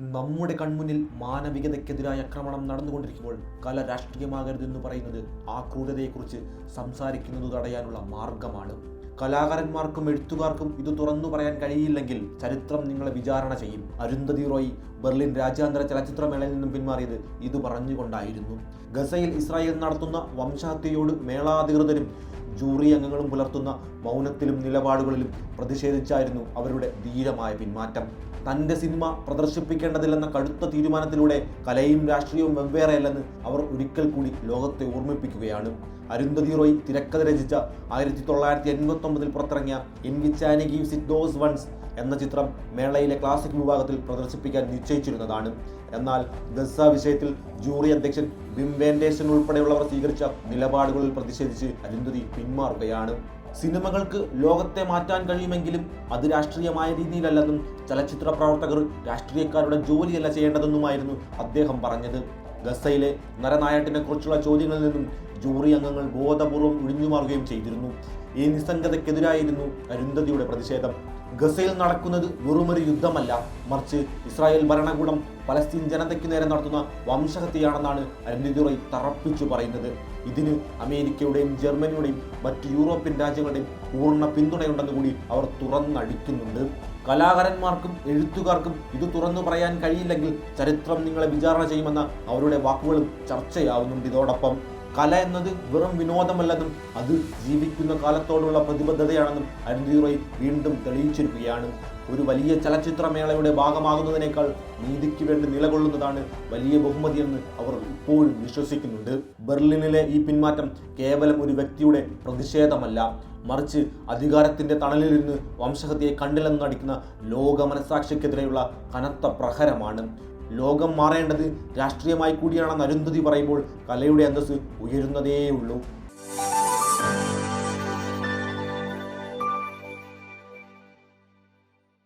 നമ്മുടെ കൺമുന്നിൽ മാനവികതയ്ക്കെതിരായ ആക്രമണം നടന്നുകൊണ്ടിരിക്കുമ്പോൾ കല രാഷ്ട്രീയമാകരുതെന്ന് പറയുന്നത് ആ ക്രൂരതയെക്കുറിച്ച് സംസാരിക്കുന്നത് തടയാനുള്ള മാർഗമാണ്. കലാകാരന്മാർക്കും എഴുത്തുകാർക്കും ഇത് തുറന്നു പറയാൻ കഴിയില്ലെങ്കിൽ ചരിത്രം നിങ്ങളെ വിചാരണ ചെയ്യും. അരുന്ധതി റോയ് ബെർലിൻ രാജ്യാന്തര ചലച്ചിത്രമേളയിൽ നിന്നും പിന്മാറിയത് ഇത് പറഞ്ഞുകൊണ്ടായിരുന്നു. ഗസയിൽ ഇസ്രായേൽ നടത്തുന്ന വംശഹത്യയോട് മേളാധികൃതരും ജൂറി അംഗങ്ങളും പുലർത്തുന്ന മൗനത്തിലും നിലപാടുകളിലും പ്രതിഷേധിച്ചായിരുന്നു അവരുടെ ധീരമായ പിന്മാറ്റം. തന്റെ സിനിമ പ്രദർശിപ്പിക്കേണ്ടതില്ലെന്ന കടുത്ത തീരുമാനത്തിലൂടെ കലയും രാഷ്ട്രീയവും വെവ്വേറെയല്ലെന്ന് അവർ ഒരിക്കൽ കൂടി ലോകത്തെ ഓർമ്മിപ്പിക്കുകയാണ്. അരുന്ധതി റോയ് തിരക്കഥ രചിച്ച ആയിരത്തി തൊള്ളായിരത്തി എൺപത്തി ഒമ്പതിൽ പുറത്തിറങ്ങിയ in which Annie gives it those ones എന്ന ചിത്രം മേളയിലെ ക്ലാസിക് വിഭാഗത്തിൽ പ്രദർശിപ്പിക്കാൻ നിശ്ചയിച്ചിരുന്നതാണ്. എന്നാൽ ഗസ വിഷയത്തിൽ ജൂറി അധ്യക്ഷൻ ബിം വേൻഡേഷൻ ഉൾപ്പെടെയുള്ളവർ സ്വീകരിച്ച നിലപാടുകളിൽ പ്രതിഷേധിച്ച് അരുന്ധതി പിന്മാറുകയാണ് സിനിമകൾക്ക് ലോകത്തെ മാറ്റാൻ കഴിയുമെങ്കിലും അത് രാഷ്ട്രീയമായ രീതിയിലല്ലെന്നും ചലച്ചിത്ര പ്രവർത്തകർ രാഷ്ട്രീയക്കാരുടെ ജോലിയല്ല ചെയ്യേണ്ടതെന്നുമായിരുന്നു അദ്ദേഹം പറഞ്ഞത്. ഗസയിലെ നരനായാട്ടിനെക്കുറിച്ചുള്ള ചോദ്യങ്ങളിൽ നിന്നും ജൂറി അംഗങ്ങൾ ബോധപൂർവം ഒഴിഞ്ഞുമാറുകയും ചെയ്തിരുന്നു. ഈ നിസ്സംഗതയ്ക്കെതിരായിരുന്നു അരുന്ധതിയുടെ പ്രതിഷേധം. ഗസയിൽ നടക്കുന്നത് വെറുമൊരു യുദ്ധമല്ല. മറിച്ച് ഇസ്രായേൽ ഭരണകൂടം പലസ്തീൻ ജനതയ്ക്ക് നേരെ നടത്തുന്ന വംശഹത്യയാണെന്നാണ് അരുന്ധതി റോയ് തറപ്പിച്ചു പറയുന്നത്. ഇതിന് അമേരിക്കയുടെയും ജർമ്മനിയുടെയും മറ്റ് യൂറോപ്യൻ രാജ്യങ്ങളുടെയും പൂർണ പിന്തുണയുണ്ടെന്ന് കൂടി അവർ തുറന്നടിക്കുന്നുണ്ട്. കലാകാരന്മാർക്കും എഴുത്തുകാർക്കും ഇത് തുറന്നു പറയാൻ കഴിയില്ലെങ്കിൽ ചരിത്രം നിങ്ങളെ വിചാരണ ചെയ്യുമെന്ന അവരുടെ വാക്കുകളും ചർച്ചയാവുന്നുണ്ട് ഇതോടൊപ്പം. കല എന്നത് വെറും വിനോദമല്ലെന്നും അത് ജീവിക്കുന്ന കാലത്തോടുള്ള പ്രതിബദ്ധതയാണെന്നും അരുന്ധതി റോയ് വീണ്ടും തെളിയിച്ചിരിക്കുകയാണ്. ഒരു വലിയ ചലച്ചിത്രമേളയുടെ ഭാഗമാകുന്നതിനേക്കാൾ നീതിക്ക് വേണ്ടി നിലകൊള്ളുന്നതാണ് വലിയ ബഹുമതിയെന്ന് അവർ ഇപ്പോഴും വിശ്വസിക്കുന്നുണ്ട്. ബെർലിനിലെ ഈ പിന്മാറ്റം കേവലം ഒരു വ്യക്തിയുടെ പ്രതിഷേധമല്ല. മറിച്ച് അധികാരത്തിന്റെ തണലിലിരുന്ന് വംശഹത്യയെ കണ്ടില്ലെന്ന് നടിക്കുന്ന ലോക മനസാക്ഷിക്കെതിരെയുള്ള കനത്ത പ്രഹരമാണ്. ലോകം മാറേണ്ടത് രാഷ്ട്രീയമായി കൂടിയാണെന്ന് അരുന്ധതി പറയുമ്പോൾ കലയുടെ അന്തസ്സ് ഉയരുന്നതേയുള്ളൂ.